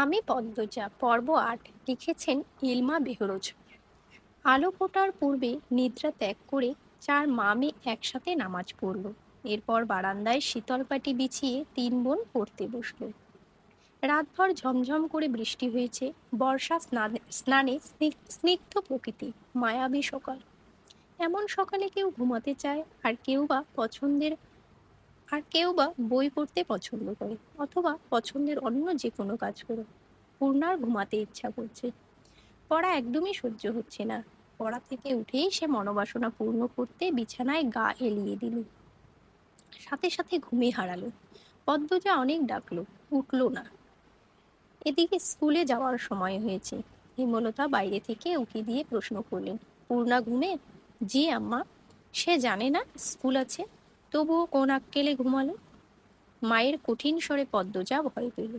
আমি পদ্মজা, পর্ব আট লিখেছেন ইলমা বেহরোজ। আলো ফোটার পূর্বে নিদ্রা ত্যাগ করে চার মামে একসাথে নামাজ পড়ল। এরপর বারান্দায় শীতলপাটি বিছিয়ে তিন বোন পড়তে বসল। রাতভর ঝমঝম করে বৃষ্টি হয়েছে, বর্ষা স্নানে স্নানে স্নিগ্ধ প্রকৃতি, মায়াবী সকাল। এমন সকালে কেউ ঘুমাতে চায় আর কেউ বা পছন্দের আর কেউ বা বই পড়তে পছন্দ করে, অথবা পছন্দের অন্য যে কোনো কাজ করে পূর্ণার ঘুমাতে ইচ্ছা করছে। পড়া একদমই সহ্য হচ্ছে না। পড়া থেকে উঠেই সে মনোবাসনা পূর্ণ করতে বিছানায় গা এলিয়ে দিল। সাথে সাথে ঘুমে হারালো। পদ্মজা অনেক ডাকলো, উঠল না। এদিকে স্কুলে যাওয়ার সময় হয়েছে। হেমলতা বাইরে থেকে উকি দিয়ে প্রশ্ন করলেন, পূর্ণা ঘুমে? জি, আম্মা। সে জানে না স্কুল আছে। তবুও কোন আক্কেলে ঘুমালো? মায়ের কঠিন স্বরে পদ্মজা ভয় পেল।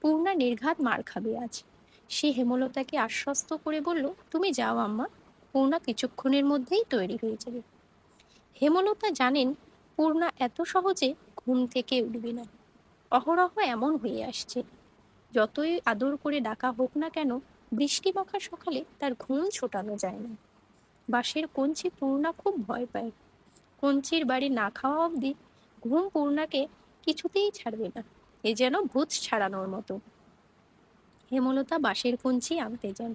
পূর্ণা নির্ঘাত মার খাবে আজ। সে হেমলতাকে আশ্বস্ত করে বলল, তুমি যাও আম্মা। পূর্ণা কিছুক্ষণের মধ্যেই তৈরি হয়ে যাবে। হেমলতা জানেন, পূর্ণা এত সহজে ঘুম থেকে উঠবে না। অহরহ এমন হয়ে আসছে। যতই আদর করে ডাকা হোক না কেন, বৃষ্টি মাখা সকালে তার ঘুম ছোটানো যায় না। বাঁশের কঞ্চি পূর্ণা খুব ভয় পায়। কঞ্চির বাড়ি না খাওয়া অবধি ঘুম পূর্ণাকে কিছুতেই ছাড়বে না। এ যেন ভূত ছাড়ানোর মতো। হেমলতা বাঁশের কঞ্চি আনতে যান।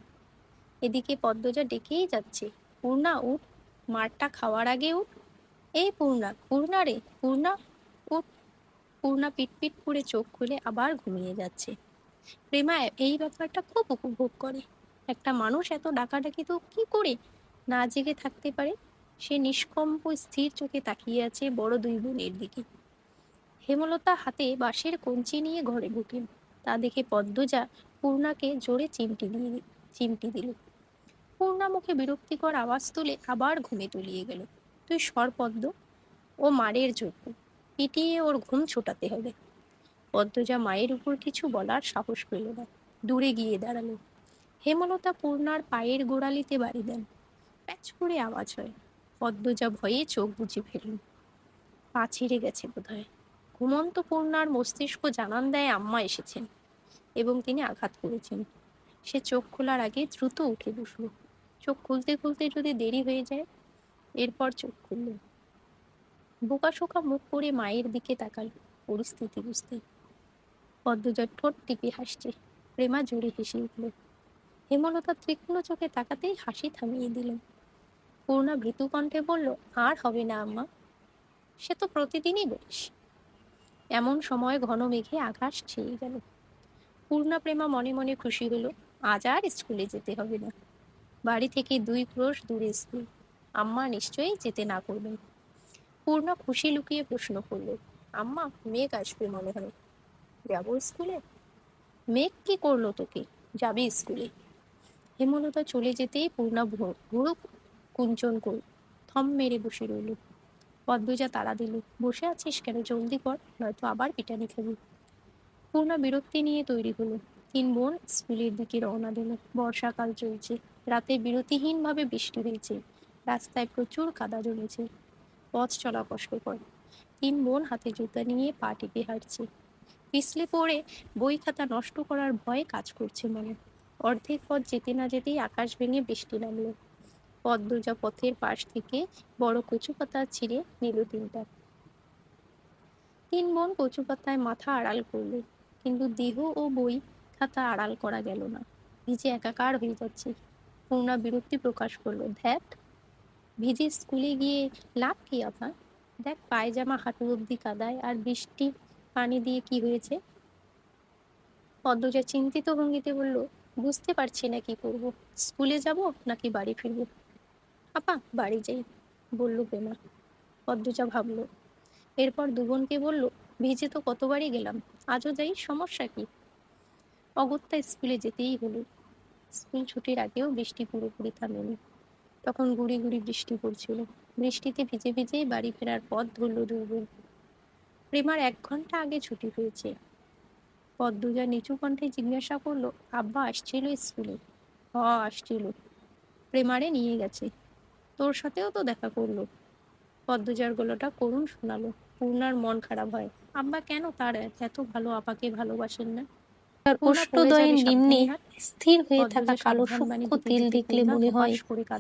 এদিকে পদ্মজা ডেকেই যাচ্ছে। পূর্ণা উঠ মারটা খাওয়ার আগে উঠ। এই পূর্ণা পূর্ণা রে, পূর্ণা, উঠ। পূর্ণা পিটপিট করে চোখ খুলে আবার ঘুমিয়ে যাচ্ছে। প্রেমা এই ব্যাপারটা খুব উপভোগ করে। একটা মানুষ এত ডাকাডাকি তো কি করে না জেগে থাকতে পারে? সে নিষ্কম্প স্থির চোখে তাকিয়ে আছে বড় দুই বোনের দিকে। হেমলতা হাতে বাঁশের কঞ্চি নিয়ে ঘরে ঢুকেন। তা দেখে পদ্মজা পূর্ণাকে জোরে চিমটি দিয়ে চিমটি দিল। পূর্ণা মুখে বিরক্তিকর আওয়াজ তুলে আবার ঘুমে তলিয়ে গেল। তুই সর পদ্ম, ও মারের জন্য। পিটিয়ে ওর ঘুম ছোটাতে হবে। পদ্মজা মায়ের উপর কিছু বলার সাহস পেল না। দূরে গিয়ে দাঁড়াল। হেমলতা পূর্ণার পায়ের গোড়ালিতে বাড়ি দেন। প্যাচ করে আওয়াজ হয়। পদ্মজা ভয়ে চোখ বুঝে ফেলল। পা ছিঁড়ে গেছে বোধহয়। ঘুমন্ত পূর্ণার মস্তিষ্ক জানান দেয় আম্মা এসেছেন এবং তিনি আঘাত করেছেন। সে চোখ খোলার আগে দ্রুত উঠে বসল। চোখ খুলতে খুলতে যদি দেরি হয়ে যায়, এরপর চোখ খুলল। বোকাশোকা মুখ করে মায়ের দিকে তাকাল পরিস্থিতি বুঝতে। পদ্মজার ঠোঁট টিপে হাসছে। প্রেমা জোরে হেসে উঠল। হেমলতা তীক্ষ্ণ চোখে তাকাতেই হাসি থামিয়ে দিল পূর্ণা ভীতু কণ্ঠে বলল, আর হবে না, আম্মা। সে তো প্রতিদিনই বলিস এমন সময় ঘন মেঘে আকাশ ছেয়ে গেল। পূর্ণা প্রেমা মনে মনে খুশি হলো, আজ আর স্কুলে যেতে হবে না। বাড়ি থেকে দুই ক্রোশ দূরে স্কুল। আম্মা নিশ্চয়ই যেতে না করবেন। পূর্ণা খুশি লুকিয়ে প্রশ্ন করল, আম্মা, মেঘ আসবে মনে হয়। যাব স্কুলে? মেঘ কি করল তোকে? যাবি স্কুলে? হেমলতা চলে যেতেই পূর্ণা ভুরু ভুরু কুঞ্চন করল থম মেরে বসে রইল। পদ্মজা তাড়া দিল, বসে আছিস কেন জলদি কর, নয়তো আবার পিটানি খাবি পূর্ণা বিরক্তি নিয়ে তৈরি হলো, তিন বোন স্কুলের দিকে রওনা দিল, বর্ষাকাল চলছে, রাতে বিরতিহীনভাবে বৃষ্টি হয়েছে, রাস্তায় প্রচুর কাদা জমেছে, পথ চলা কষ্টকর। তিন বোন হাতে জুতা নিয়ে পা টিপে হাঁটছে। পিছলে পড়ে বই খাতা নষ্ট করার ভয়ে কাজ করছে মনে, অর্ধেক পথ যেতে না যেতেই আকাশ ভেঙে বৃষ্টি নামলো। পদ্মজা পথের পাশ থেকে বড় কচু পাতা ছিঁড়ে নিল তিনটা। তিন বোন কচু পাতায় মাথা আড়াল করল, কিন্তু দেহ ও বই খাতা আড়াল করা গেল না। ভিজে একাকার হয়ে যাচ্ছে। পূর্ণা বিরক্তি প্রকাশ করল ধ্যাত ভিজে স্কুলে গিয়ে লাভ কি আফা দেখ, পায়জামা হাঁটু অব্দি কাদায় আর বৃষ্টি পানি দিয়ে কি হয়েছে? পদ্মজা চিন্তিত ভঙ্গিতে বলল, বুঝতে পারছি না কি করব। স্কুলে যাব নাকি বাড়ি ফিরব? আপা, বাড়ি যাই, বলল প্রেমা। পদ্মজা ভাবল, এরপর দুবোনকে বলল, ভিজে তো কতবারই গেলাম, আজও যাই, সমস্যা কি? অগত্যা স্কুলে যেতেই হলো। স্কুল ছুটির আগেও বৃষ্টি পুরোপুরি থামেনি। তখন গুড়ি গুড়ি বৃষ্টি পড়ছিল। বৃষ্টিতে ভিজে ভিজেই বাড়ি ফেরার পথ ধরল দুর্বল। প্রেমার এক ঘণ্টা আগে ছুটি হয়েছে পদ্মজা নিচু কণ্ঠে জিজ্ঞাসা করল, আব্বা আসছিল স্কুলে? হ, আসছিল। প্রেমারে নিয়ে গেছে। তোর সাথেও তো দেখা করল। পদ্মজার গোলাটা করুণ শোনালো। পূর্ণার মন খারাপ হয়। আব্বা কেন তার এত ভালো আপাকে ভালোবাসেন না? তার অষ্টদয়ের নিম্নে হ্যাঁ? স্থির হয়ে থাকা কালো সূক্ষ্ম তিল দেখলে মনে হয়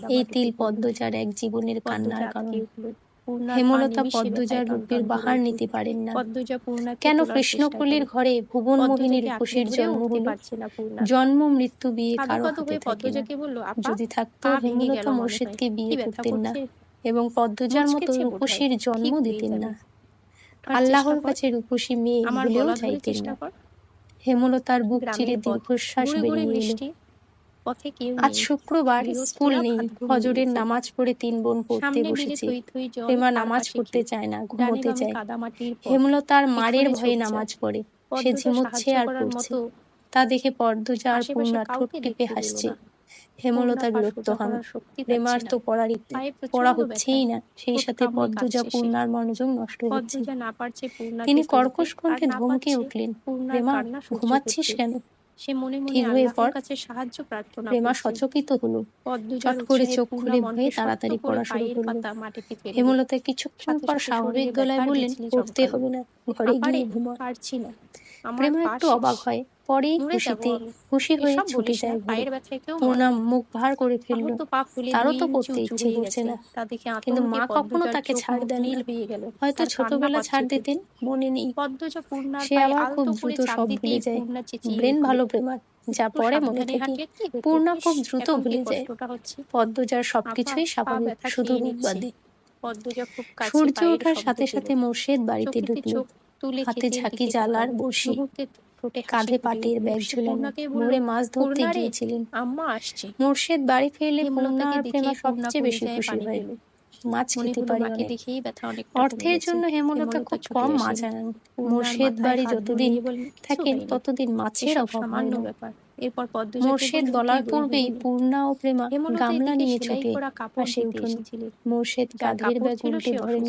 এই তিল পদ্মজার এক জীবনের কান্নার কারণ। হেমলতা পদ্মজার রূপের বাহার নিতে পারেন না। কেন কৃষ্ণকুলের ঘরে ভুবন মোহিনীর খুশির জন্ম হল জন্ম মৃত্যু বিয়ে কারও হাতে থাকে যদি থাকতো হেমলতা মোর্শেদকে বিয়ে করতেন না এবং পদ্মজার মতো রূপসীর জন্ম দিতেন না। আল্লাহর কাছে রূপসী মেয়ে হলেও চাইতেন না। হেমলতার বুক চিরে দীর্ঘশ্বাস বেরিয়ে এলো। আজ শুক্রবার স্কুল নেই। হজরের নামাজ পড়ে তিন বোন পড়তে বসেছি। প্রেমা নামাজ পড়তে চায় না ঘুমোতে চায়। হেমলতার মারের ভয়ে নামাজ পড়ে। সে ঝিমুচ্ছে আর পড়ছে তা দেখে পর্দুজা আর পূর্ণা ঠোঁট টিপে হাসছে। হেমলতা বিরক্ত হন। প্রেমার তো পড়ার পড়া হচ্ছেই না। সেই সাথে পদ্মজা পূর্ণার মনোযোগ নষ্ট হচ্ছে তিনি কর্কশ কণ্ঠে ধমকে উঠলেন। প্রেমা ঘুমাচ্ছিস কেন? সে মনে মনে আল্লাহর কাছে সাহায্য প্রার্থনা প্রেমা সচকিত হলো চট করে চোখ খুলে ভয়ে তাড়াতাড়ি পড়া শুরু করল। হেমলতা কিছুক্ষণ পর স্বাভাবিক গলায় বললেন পড়তে হবে না ঘরে গিয়ে ঘুমা পারছি না। প্রেমা একটু অবাক হয়। পরে খুশিতে খুশি হয়ে ছুটে যায় পূর্ণা মুখ ভার করে ফেলল। তারও তো করতে ইচ্ছে হচ্ছে না। কিন্তু মা কখনো তাকে ছাড় দেন হয়তো ছোটবেলা ছাড় দিতেন মনে নেই। সে আবার খুব দ্রুত সব ভুলে যায়। ব্রেন ভালো প্রেমার যা পরে মনে থাকে। পূর্ণা খুব দ্রুত ভুলে যায়। পদ্মজার সবকিছুই স্বাভাবিক শুধু মুখ বাদে সূর্য ওঠার সাথে সাথে মোর্শেদ বাড়িতে ঢুকলো। হাতে ঝাঁকি জালার বসি কাঁধে পাটির ব্যাগ মাছ ধরতে গিয়েছিলেন। আম্মা আসছে। বাড়ি ফিরলে পূর্ণা সবচেয়ে বেশি খুশি মাছ খেতে পারি অর্থের জন্য হেমলতা খুব কম মাছ আনেন। মুর্শেদ বাড়ি যতদিন থাকেন ততদিন মাছের অভাব ব্যাপার। এরপর মোর্শেদ বলার পূর্বেই পূর্ণা ও প্রেমা গামলা নিয়ে ছুটে উঠুন মোর্শেদ ধরেন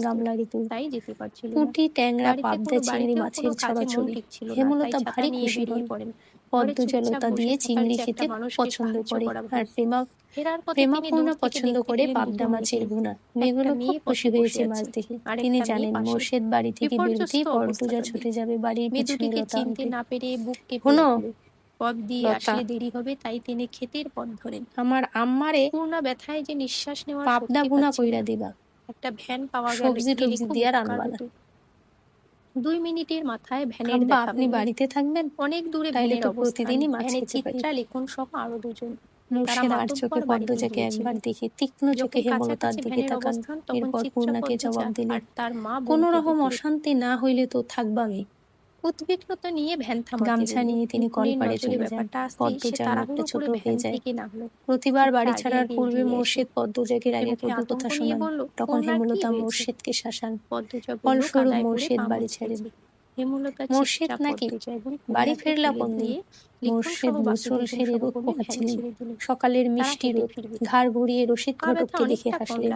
ট্যাংরা পাবদা চিংড়ি মাছের ছড়াছড়ি হেমলতা ভারী খুশি দিয়ে চিংড়ি খেতে পছন্দ করে। আর প্রেমা প্রেমা পছন্দ করে পাবদা মাছের ভুনা। মেয়েগুলো খুব খুশি হয়েছে মাছ দেখে তিনি জানেন মোর্শেদ বাড়ি থেকে বেরোতেই পদ্মজা ছুটে যাবে বাড়ির পিছনে লতা না পেরে বুক পথ দিয়ে আসলে দেরি হবে তাই তিনি ক্ষেতের পথ ধরেন। আমার আম্মারে পূর্ণ ব্যথায় যে নিঃশ্বাস নেওয়া পাবদা গুনা কইরা দিবা। একটা ভ্যান পাওয়া গেল সবজি টবজি দিয়া রান্না দুই মিনিটের মাথায় ভ্যানের দেখা আপনি বাড়িতে থাকবেন? অনেক দূরে তাইলে তো প্রতিদিনই মাছ খেতে মাছের চিত্রা লিখুন সহ আরও দুজন। মুর্শিদ আর চোখে পদ্মজাকে একবার দেখে তীক্ষ্ণ চোখে হেমলতার দিকে তাকান। এরপর পূর্ণাকে জবাব দিলেন কোন রকম অশান্তি না হইলে তো থাকবা আমি উদ্বিগ্নতা নিয়ে ভ্যান গামছা নিয়ে তিনি কল চলে ব্যাপারটা ছোট হয়ে যায় প্রতিবার বাড়ি ছাড়ার পূর্বে মোর্শেদ পদ্মজাকে রাগে কথা শোনান তখন হেমলতা মোর্শেদকে শাসান। ফলস্বরূপ মোর্শেদ বাড়ি ছাড়েন। নাকি বাড়ি বন্দি সেরে সকালের মিষ্টি রোদ ঘাড় ঘুরিয়ে রশিদ ঘটককে দেখে হাসলেন।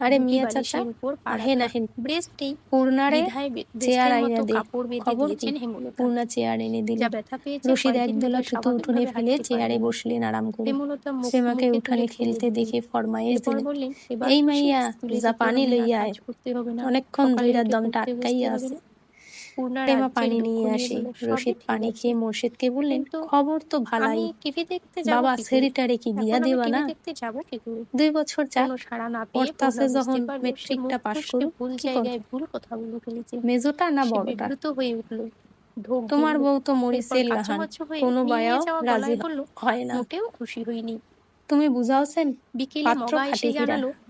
আরে মিয়া চাচা পূর্ণারে চেয়ার আইনা দে খবর কি পূর্ণা চেয়ার এনে দিল রশিদ একদোলা সুতো উঠোনে ফেলে চেয়ারে বসলেন আরাম করে। সেমাকে উঠানে খেলতে দেখে ফরমায়েশ এই মাইয়া পানি লইয়া অনেকক্ষণ ধইরা দমটা আটকাইয়া আছে। পানি নিয়ে আসে। রশিদ পানি খেয়ে মোর্শেদকে বললেন খবর তো ভালাই। বাবা দিয়া দেবা না দুই বছর যা সারা না যখন মেট্রিকটা করে ভুল জায়গায় ভুল কথা বলে মেজোটা না বড়টা? তো হয়ে উঠল। তোমার বউ তো মরিচের লাহান কোনো বায়াও রাজি হয় না। মোটেও খুশি হইনি। তুমি বুঝাওছেন বিকেলে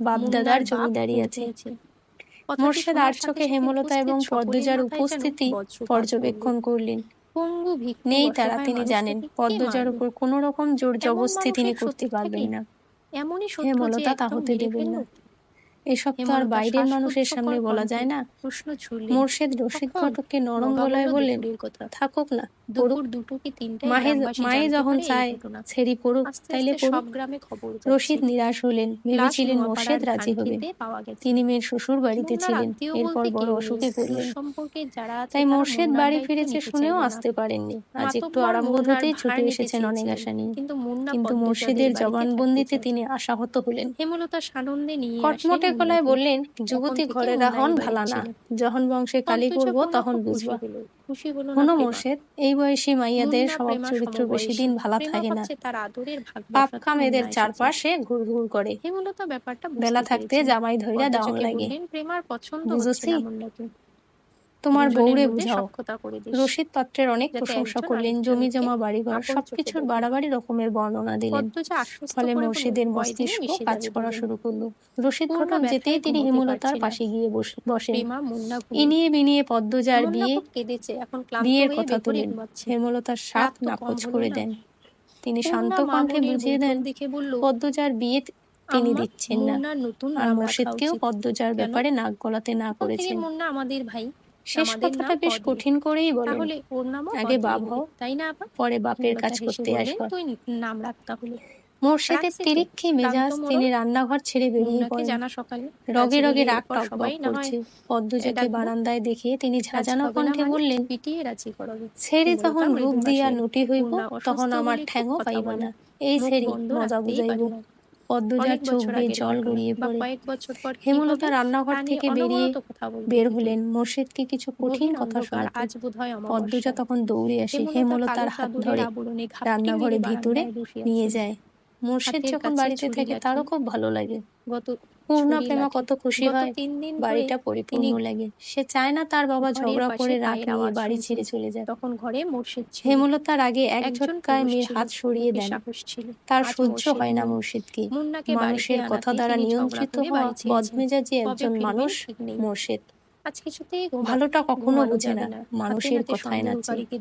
বাপ দাদার জমিদারি আছে। মোর্শেদ আর চোখে হেমলতা এবং পদ্মজার উপস্থিতি পর্যবেক্ষণ করলেন। নেই তারা তিনি জানেন পদ্মজার উপর কোন রকম জোর জবস্তি তিনি করতে পারবেন না। এমনই হেমলতা তা হতে দেবেন না। এসব তো আর বাইরের মানুষের সামনে বলা যায় না। মোর্শেদ রশিদ? ঘটককে নরম গলায় বললেন থাকুক না দুপুর দুটো কি গ্রামবাসী মায়ে যখন চায় ছেড়ি পড়ুক তাইলে সব গ্রামে খবর রশিদ নিরাশ হলেন ভেবেছিলেন মোর্শেদ রাজি হবেন গেছে। তিনি মেয়ের শ্বশুর বাড়িতে ছিলেন এরপর বড় অসুখে পড়লেন। তাই মোর্শেদ বাড়ি ফিরেছে শুনেও আসতে পারেননি। আজ একটু আরাম বোধ হতেই ছুটে এসেছেন অনেক। আশা নিয়ে কিন্তু মোর্শেদের জবানবন্দিতে তিনি আশাহত হলেন। হেমলতা সানন্দে নিয়ে কটমটে গলায় বললেন যুবতী ঘরে রাহন এই ভালা না। যখন বংশে কালী করব তখন বুঝবা। মোর্শেদ এই বয়সী মাইয়াদের স্বভাব চরিত্র বেশি দিন ভালা থাকে না। পাপ কাম এদের চারপাশে ঘুর ঘুর করে। বেলা থাকতে জামাই ধইরা দেওয়া লাগে। প্রেমার পছন্দ বুঝছি? তোমার বউরে বুঝাও। রশিদ পাত্রের অনেক প্রশংসা করলেন জমি জমা বাড়িঘর সবকিছুর বাড়াবাড়ি রকমের বর্ণনা দিলেন। ফলে মুর্শিদের মস্তিষ্ক কাজ করা শুরু করল। রশিদ পূর্ণ যেতেই তিনি হেমলতার পাশে গিয়ে বস-। ইনিয়ে বিনিয়ে পদ্মজার বিয়ে বিয়ের কথা তুলেন। হেমলতার সাপ নাকচ করে দেন। তিনি শান্ত কণ্ঠে বুঝিয়ে দেন পদ্মজার বিয়ে তিনি দিচ্ছেন না। আর মুর্শিদকেও পদ্মজার ব্যাপারে নাক গলাতে না করেছেন। মুন্না আমাদের ভাই। শেষ কথাটা বেশ কঠিন করেই বলেন তাহলে ওর নামও আগে বাপ হও তাই না আপা? পরে বাপের কাজ করতে আসবা। তুই নাম রাখ তাহলে। মোর্শেদের তিরিক্ষি মেজাজ তিনি রান্নাঘর ছেড়ে বেরিয়ে পড়েন। জানা সকালে। রগে রগে রাগ এরপর টক সবাই না হয় করছে। পদ্মজাকে বারান্দায় দেখিয়ে তিনি ঝাঁঝানো কণ্ঠে মানে? বললেন পিটিয়ে রাজি করাবে ছেড়ে যখন রূপ দিয়া। নটি হইব তখন আমার খুব পাইব না। এই ছেড়ে মজা বুঝাইব। পদ্মজার চোখ বেয়ে জল গড়িয়ে পড়ে। কয়েক বছর পর হেমলতা রান্নাঘর থেকে বেরিয়ে বের হলেন মোর্শেদকে কিছু কঠিন কথা শোনা আজ বোধহয় পদ্মজা তখন দৌড়ে আসে হেমলতার হাত ধরে রান্নাঘরে ভিতরে নিয়ে যায়। মোর্শেদ যখন বাড়িতে থাকে তারও খুব ভালো লাগে। গত পূর্ণা প্রেমা কত খুশি হয়। তিন দিন বাড়িটা পরিপূর্ণ লাগে। সে চায় না তার বাবা ঝগড়া করে রাগ নিয়ে বাড়ি ছেড়ে চলে যায়। তখন ঘরে মোর্শেদ হেমলতার আগে এক ঝটকায় মেয়ের হাত সরিয়ে দেন। তার সহ্য হয় না। মুর্শিদকে। মুন্নাকে মানুষের কথা দ্বারা নিয়ন্ত্রিত হওয়া বদমেজাজি একজন মানুষ। মোর্শেদ। আজ কিছুতেই ভালোটা কখনো বুঝে না। না। মানুষের কথায় থেকে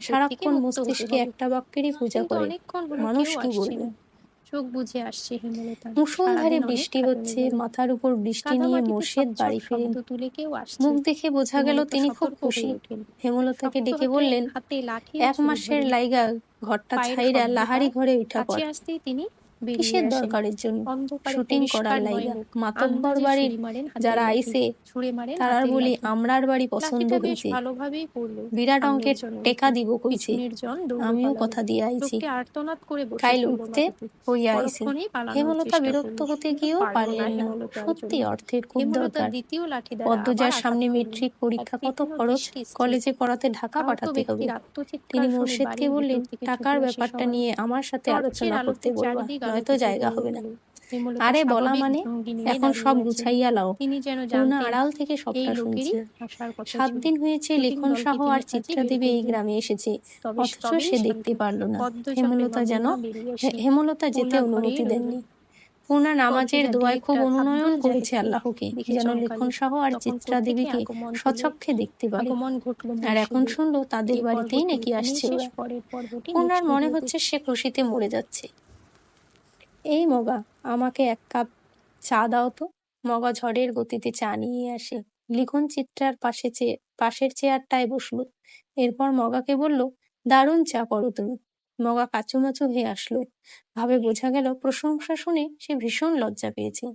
সারাক্ষণ মস্তিষ্কে একটা বাক্যেরই পূজা করে। মানুষ কি বলবে? না। চোখ বুঝে আসছে হেমলতা। মুষলধারে বৃষ্টি হচ্ছে মাথার উপর বৃষ্টি নিয়ে মোর্শেদ বাড়ি ফিরেন। তুলে কেউ আসছে মুখ দেখে বোঝা গেল তিনি খুব খুশি। হেমলতাকে ডেকে বললেন হাতে লাঠি এক মাসের লাইগা ঘরটা ছাইরা লাহারি ঘরে উঠা আসতেই তিনি কিসের দরকারের জন্য? শুটিং করার লাইগা। মাতব্বর বাড়ির যারা মারেন তারার বলি আমরার বাড়ি পছন্দ পড়ল। বিরাট অঙ্কের টেকা দিব কইছে। আমিও কথা দিয়ে আইছি। কাইল উঠতে হইয়া আইছি। হেমলতা বিরক্ত হতে গিয়েও পারলেন না সত্যি। অর্থের খুব দরকার। পদ্মজার সামনে মেট্রিক পরীক্ষা কত খরচ? কলেজে পড়াতে ঢাকা পাঠাতে হবে তিনি মোর্শেদকে বললেন টাকার ব্যাপারটা নিয়ে আমার সাথে আলোচনা করতে বলবা। নয়তো জায়গা হবে না। আরে বলা মানে এখন সব গুছাইয়া লাও। জানতেন আড়াল থেকে সবটা শুনছে। সাত দিন হয়েছে লিখন সাহ আর চিত্রা দেবী এই গ্রামে এসেছে। অথচ সে দেখতে পারল না। হেমলতা যেন হেমলতা যেতে অনুমতি দেননি। পূর্ণা নামাজের দোয়ায় খুব অনুনয়ন করেছে আল্লাহকে। যেন। লিখন সাহ আর চিত্রা দেবীকে সচক্ষে দেখতে পারে। আর এখন শুনলো তাদের বাড়িতেই নাকি আসছে পূর্ণার মনে হচ্ছে সে খুশিতে মরে যাচ্ছে। এই মগা, আমাকে এক কাপ চা দাও তো। মগা ঝড়ের গতিতে চা নিয়ে আসে। লিখন চিত্রার পাশে পাশের চেয়ারটায় বসল। এরপর মগাকে বলল, দারুণ চা করো তুমি। মগা কাচুমাচু হয়ে আসলো। ভাবে বোঝা গেল, প্রশংসা শুনে সে ভীষণ লজ্জা পেয়েছে।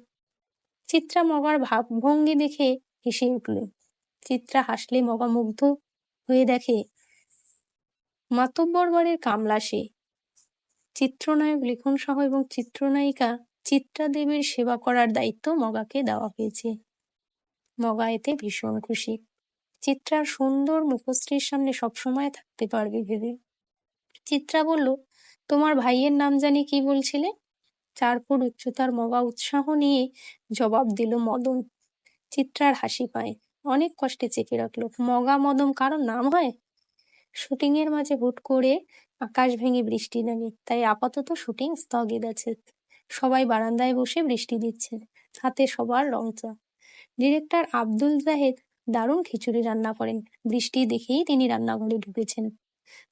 চিত্রা মগার ভাবভঙ্গি দেখে হেসে উঠল। চিত্রা হাসলে মগা মুগ্ধ হয়ে দেখে মাতব্বর বাড়ির কামলা সে। চিত্রনায়ক লিখন সহ এবং চিত্রনায়িকা চিত্রা দেবীর সেবা করার দায়িত্ব মগাকে দেওয়া হয়েছে। মগা এতে ভীষণ খুশি। চিত্রার সুন্দর মুখশ্রীর সামনে সবসময় থাকতে পারবে ভেবে। চিত্রা বলল, তোমার ভাইয়ের নাম জানি কি বলছিলে? চার ফুট উচ্চতার মগা উৎসাহ নিয়ে জবাব দিল মদন। চিত্রার হাসি পায়। অনেক কষ্টে চেপে রাখল। মগা মদম কারও নাম হয়? শুটিং এর মাঝে হুট করে আকাশ ভেঙে বৃষ্টি নামে। তাই আপাতত শুটিং স্থগিত আছে। সবাই বারান্দায় বসে বৃষ্টি দিচ্ছে। হাতে সবার রং চা। ডিরেক্টর আব্দুল জাহেদ দারুণ খিচুড়ি রান্না করেন। বৃষ্টি দেখেই তিনি রান্নাঘরে ঢুকেছেন।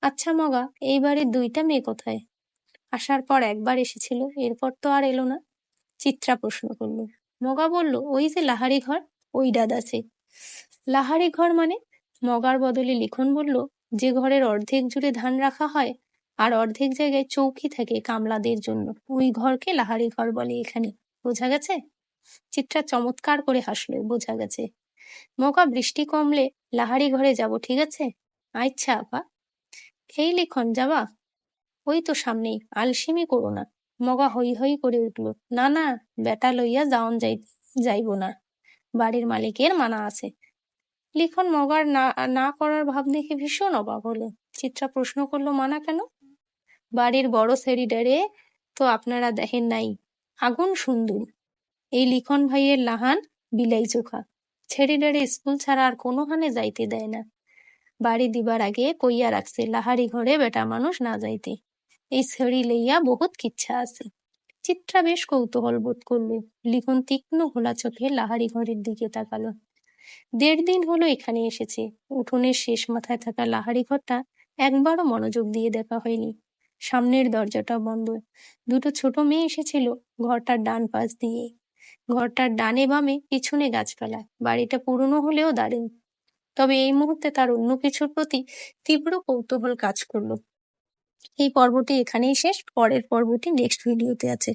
আচ্ছা মগা, এইবারে দুইটা মেয়ে কোথায়? আসার পর একবার এসেছিল, এরপর তো আর এলো না। চিত্রা প্রশ্ন করল। মগা বলল, ওই যে লাহারি ঘর, ওই ডাদ আছে লাহারি ঘর মানে? মগার বদলে লিখন বলল যে ঘরের অর্ধেক জুড়ে ধান রাখা হয় আর অর্ধেক জায়গায় চৌকি থাকে কামলাদের জন্য। ওই ঘরকে লাহারি ঘর বলে এখানে। বোঝা গেছে? চিত্রা চমৎকার করে হাসলো। বোঝা গেছে। মগা বৃষ্টি কমলে লাহারি ঘরে যাব, ঠিক আছে? আচ্ছা আপা। এই লিখন যাবা? ওই তো সামনেই, আলসিমি করো না। মগা হই হই করে উঠল। না না, বেটা লইয়া যাওন যাই, যাইব না। বাড়ির মালিকের মানা আছে। লিখন মগার না না করার ভাব দেখে ভীষণ অবাক হলো। চিত্রা প্রশ্ন করল, মানা কেন? বাড়ির বড় সেরিডারে তো আপনারা দেখেন নাই। আগুন সুন্দর। এই লিখন ভাইয়ের লাহান বিলাই চোখা। ছেড়িডারে স্কুল ছাড়া আর কোনোখানে যাইতে দেয় না। বাড়ি দিবার আগে কইয়া রাখছে, লাহারি ঘরে বেটা মানুষ না যাইতে। এই ছেড়ি লইয়া বহুত কিচ্ছা আছে। চিত্রা বেশ কৌতূহল বোধ করল। লিখন তীক্ষ্ণ ঘোলা চোখে লাহারি ঘরের দিকে তাকালো। দেড় দিন হলো এখানে এসেছে। উঠোনের শেষ মাথায় থাকা লাহারি ঘরটা একবারও মনোযোগ দিয়ে দেখা হয়নি। সামনের দরজাটা বন্ধ। দুটো ছোট মেয়ে এসেছিল ঘরটার ডান পাশ দিয়ে। ঘরটার ডানে বামে পিছনে গাছপালা। বাড়িটা পুরনো হলেও দারুণ। তবে এই মুহূর্তে তার অন্য কিছুর প্রতি তীব্র কৌতূহল কাজ করল। এই পর্বটি এখানেই শেষ। পরের পর্বটি নেক্সট ভিডিওতে আছে।